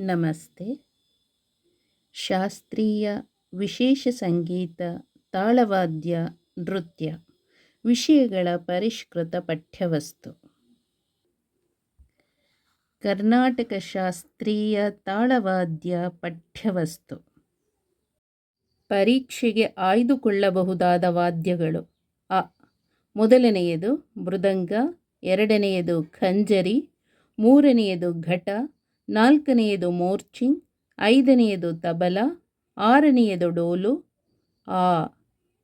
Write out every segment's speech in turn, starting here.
ನಮಸ್ತೆ. ಶಾಸ್ತ್ರೀಯ ವಿಶೇಷ ಸಂಗೀತ, ತಾಳವಾದ್ಯ, ನೃತ್ಯ ವಿಷಯಗಳ ಪರಿಷ್ಕೃತ ಪಠ್ಯವಸ್ತು. ಕರ್ನಾಟಕ ಶಾಸ್ತ್ರೀಯ ತಾಳವಾದ್ಯ ಪಠ್ಯವಸ್ತು. ಪರೀಕ್ಷೆಗೆ ಆಯ್ದುಕೊಳ್ಳಬಹುದಾದ ವಾದ್ಯಗಳು ಅ. ಮೊದಲನೆಯದು ಮೃದಂಗ, ಎರಡನೆಯದು ಖಂಜರಿ, ಮೂರನೆಯದು ಘಟ ನಾಲ್ಕನೆಯದು ಮೋರ್ಚಿಂಗ್ ಐದನೆಯದು ತಬಲ, ಆರನೆಯದು ಡೋಲು. ಆ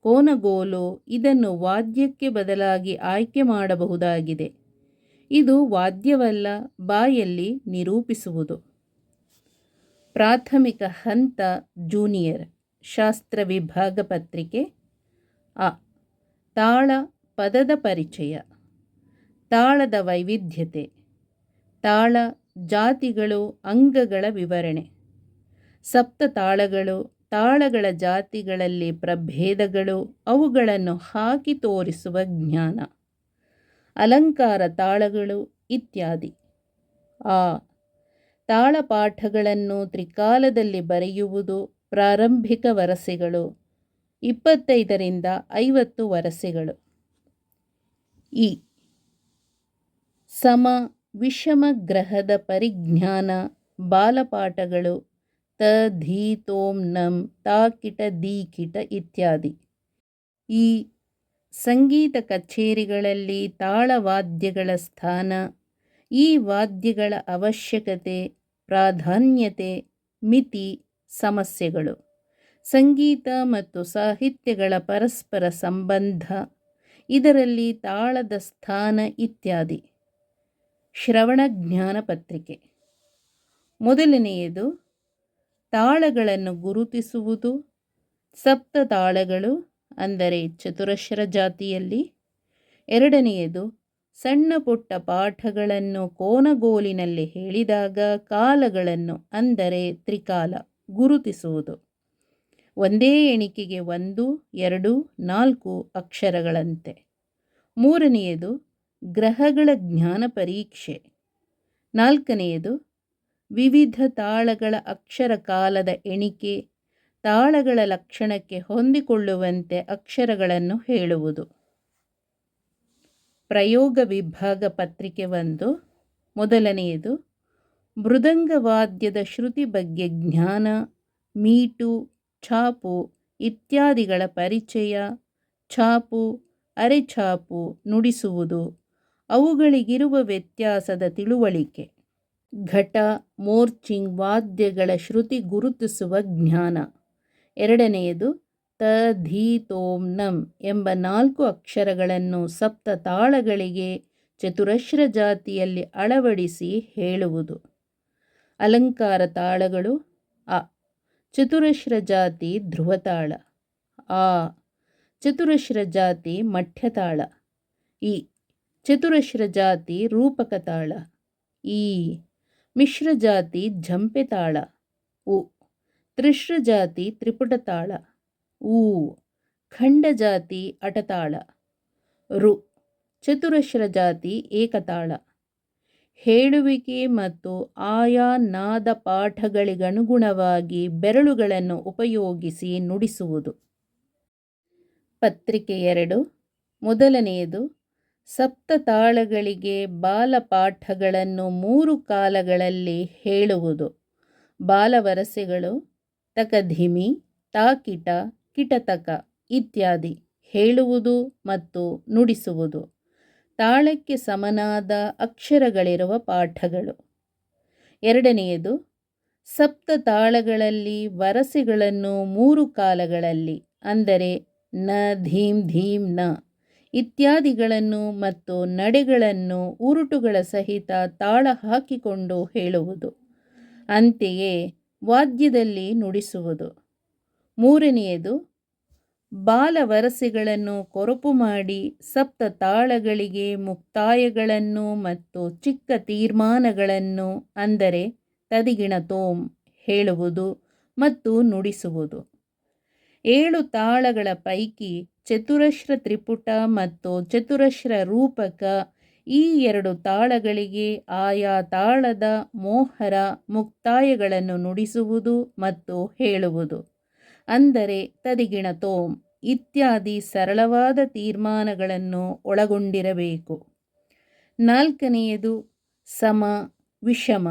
ಕೋನಗೋಲು ಇದನ್ನು ವಾದ್ಯಕ್ಕೆ ಬದಲಾಗಿ ಆಯ್ಕೆ ಮಾಡಬಹುದಾಗಿದೆ. ಇದು ವಾದ್ಯವಲ್ಲ, ಬಾಯಲ್ಲಿ ನಿರೂಪಿಸುವುದು. ಪ್ರಾಥಮಿಕ ಹಂತ ಜೂನಿಯರ್, ಶಾಸ್ತ್ರ ವಿಭಾಗ ಪತ್ರಿಕೆ. ಅ ತಾಳ ಪದದ ಪರಿಚಯ. ತಾಳದ ವೈವಿಧ್ಯತೆ. ತಾಳ ಜಾತಿಗಳು ಅಂಗಗಳ ವಿವರಣೆ. ಸಪ್ತ ತಾಳಗಳು, ತಾಳಗಳ ಜಾತಿಗಳಲ್ಲಿ ಪ್ರಭೇದಗಳು, ಅವುಗಳನ್ನು ಹಾಕಿ ತೋರಿಸುವ ಜ್ಞಾನ. ಅಲಂಕಾರ ತಾಳಗಳು ಇತ್ಯಾದಿ. ಆ. ತಾಳಪಾಠಗಳನ್ನು ತ್ರಿಕಾಲದಲ್ಲಿ ಬರೆಯುವುದು ಪ್ರಾರಂಭಿಕ ವರಸೆಗಳು. ಇಪ್ಪತ್ತೈದರಿಂದ ಐವತ್ತು ವರಸೆಗಳು. ಈ ಸಮ. ವಿಷಮ ಗ್ರಹದ ಪರಿಜ್ಞಾನ ಬಾಲಪಾಠಗಳು ತ, ಧೀ, ತೋಂ, ನಂ ತಾಕಿಟ ದೀಕಿಟ ಇತ್ಯಾದಿ. ಈ ಸಂಗೀತ ಕಚೇರಿಗಳಲ್ಲಿ ತಾಳವಾದ್ಯಗಳ ಸ್ಥಾನ, ಈ ವಾದ್ಯಗಳ ಅವಶ್ಯಕತೆ, ಪ್ರಾಧಾನ್ಯತೆ, ಮಿತಿ, ಸಮಸ್ಯೆಗಳು. ಸಂಗೀತ ಮತ್ತು ಸಾಹಿತ್ಯಗಳ ಪರಸ್ಪರ ಸಂಬಂಧ, ಇದರಲ್ಲಿ ತಾಳದ ಸ್ಥಾನ ಇತ್ಯಾದಿ. ಶ್ರವಣ ಜ್ಞಾನ ಪತ್ರಿಕೆ. ಮೊದಲನೆಯದು, ತಾಳಗಳನ್ನು ಗುರುತಿಸುವುದು. ಸಪ್ತ ತಾಳಗಳು ಅಂದರೆ ಚತುರಶ್ರ ಜಾತಿಯಲ್ಲಿ. ಎರಡನೆಯದು, ಸಣ್ಣ ಪುಟ್ಟ ಪಾಠಗಳನ್ನು ಕೋನಗೋಲಿನಲ್ಲಿ ಹೇಳಿದಾಗ ಕಾಲಗಳನ್ನು ಅಂದರೆ ತ್ರಿಕಾಲ ಗುರುತಿಸುವುದು. ಒಂದೇ ಎಣಿಕೆಗೆ ಒಂದು, ಎರಡು, ನಾಲ್ಕು ಅಕ್ಷರಗಳಂತೆ. ಮೂರನೆಯದು ಗ್ರಹಗಳ ಜ್ಞಾನ ಪರೀಕ್ಷೆ. ನಾಲ್ಕನೆಯದು, ವಿವಿಧ ತಾಳಗಳ ಅಕ್ಷರ ಕಾಲದ ಎಣಿಕೆ, ತಾಳಗಳ ಲಕ್ಷಣಕ್ಕೆ ಹೊಂದಿಕೊಳ್ಳುವಂತೆ ಅಕ್ಷರಗಳನ್ನು ಹೇಳುವುದು. ಪ್ರಯೋಗ ವಿಭಾಗ ಪತ್ರಿಕೆ ಒಂದು. ಮೊದಲನೆಯದು, ಮೃದಂಗವಾದ್ಯದ ಶ್ರುತಿ ಬಗ್ಗೆ ಜ್ಞಾನ, ಮೀಟು, ಛಾಪು ಇತ್ಯಾದಿಗಳ ಪರಿಚಯ, ಛಾಪು, ಅರೆಛಾಪು ನುಡಿಸುವುದು. ಅವುಗಳಿಗಿರುವ ವ್ಯತ್ಯಾಸದ ತಿಳುವಳಿಕೆ. ಘಟ, ಮೋರ್ಚಿಂಗ್ ವಾದ್ಯಗಳ ಶ್ರುತಿ ಗುರುತಿಸುವ ಜ್ಞಾನ. ಎರಡನೆಯದು, ತ, ಧೀ, ತೋಂ, ನಂ ಎಂಬ ನಾಲ್ಕು ಅಕ್ಷರಗಳನ್ನು ಸಪ್ತ ತಾಳಗಳಿಗೆ ಚತುರಶ್ರ ಜಾತಿಯಲ್ಲಿ ಅಳವಡಿಸಿ ಹೇಳುವುದು. ಅಲಂಕಾರ ತಾಳಗಳು, ಅ, ಚತುರಶ್ರ ಜಾತಿ ಧ್ರುವತಾಳ, ಆ, ಚತುರಶ್ರ ಜಾತಿ ಮಠ್ಯತಾಳ ಈ ಚತುರಶ್ರ ಜಾತಿ ರೂಪಕ ತಾಳ ಈ ಮಿಶ್ರ ಜಾತಿ ಝಂಪೆ ತಾಳ ಉ ತ್ರಿಶ್ರ ಜಾತಿ ತ್ರಿಪುಟ ತಾಳ ಊ ಖಂಡ ಜಾತಿ ಅಟತಾಳ. ರು ಚತುರಶ್ರ ಜಾತಿ ಏಕತಾಳ. ಹೇಳುವಿಕೆ ಮತ್ತು ಆಯಾ ನಾದ ಪಾಠಗಳಿಗನುಗುಣವಾಗಿ ಬೆರಳುಗಳನ್ನು ಉಪಯೋಗಿಸಿ ನುಡಿಸುವುದು. ಪತ್ರಿಕೆ ಎರಡು ಮೊದಲನೆಯದು ಸಪ್ತ ತಾಳಗಳಿಗೆ ಬಾಲಪಾಠಗಳನ್ನು ಮೂರು ಕಾಲಗಳಲ್ಲಿ ಹೇಳುವುದು. ಬಾಲವರಸೆಗಳು, ತಕಧಿಮಿ, ತಾಕಿಟ, ಕಿಟತಕ ಇತ್ಯಾದಿ ಹೇಳುವುದು ಮತ್ತು ನುಡಿಸುವುದು. ತಾಳಕ್ಕೆ ಸಮನಾದ ಅಕ್ಷರಗಳಿರುವ ಪಾಠಗಳು. ಎರಡನೆಯದು ಸಪ್ತ ತಾಳಗಳಲ್ಲಿ ವರಸೆಗಳನ್ನು ಮೂರು ಕಾಲಗಳಲ್ಲಿ, ಅಂದರೆ ನ ಧೀಂ ಧೀಂ ನ. ಇತ್ಯಾದಿಗಳನ್ನು ಮತ್ತು ನಡೆಗಳನ್ನು ಉರುಟುಗಳ ಸಹಿತ ತಾಳ ಹಾಕಿಕೊಂಡು ಹೇಳುವುದು. ಅಂತೆಯೇ ವಾದ್ಯದಲ್ಲಿ ನುಡಿಸುವುದು. ಮೂರನೆಯದು ಬಾಲ ವರಸೆಗಳನ್ನು ಕೊರಪು ಮಾಡಿ ಸಪ್ತ ತಾಳಗಳಿಗೆ ಮುಕ್ತಾಯಗಳನ್ನು ಮತ್ತು ಚಿಕ್ಕ ತೀರ್ಮಾನಗಳನ್ನು, ಅಂದರೆ ತದಿಗಿಣ ತೋಂ ಹೇಳುವುದು ಮತ್ತು ನುಡಿಸುವುದು. ಏಳು ತಾಳಗಳ ಪೈಕಿ ಚತುರಶ್ರ ತ್ರಿಪುಟ ಮತ್ತು ಚತುರಶ್ರ ರೂಪಕ ಈ ಎರಡು ತಾಳಗಳಿಗೆ ಆಯಾ ತಾಳದ ಮೋಹರ ಮುಕ್ತಾಯಗಳನ್ನು ನುಡಿಸುವುದು ಮತ್ತು ಹೇಳುವುದು. ಅಂದರೆ ತದಿಗಿಣ ತೋಮ್ ಇತ್ಯಾದಿ ಸರಳವಾದ ತೀರ್ಮಾನಗಳನ್ನು ಒಳಗೊಂಡಿರಬೇಕು. ನಾಲ್ಕನೆಯದು ಸಮ ವಿಷಮ,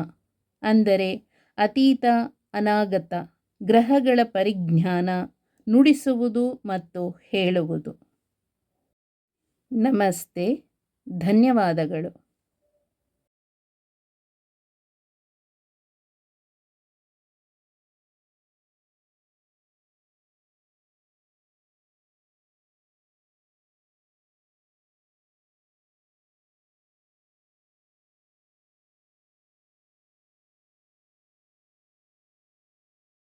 ಅಂದರೆ ಅತೀತ ಅನಾಗತ, ಗ್ರಹಗಳ ಪರಿಜ್ಞಾನ ನುಡಿಸುವುದು ಮತ್ತು ಹೇಳುವುದು. ನಮಸ್ತೆ. ಧನ್ಯವಾದಗಳು.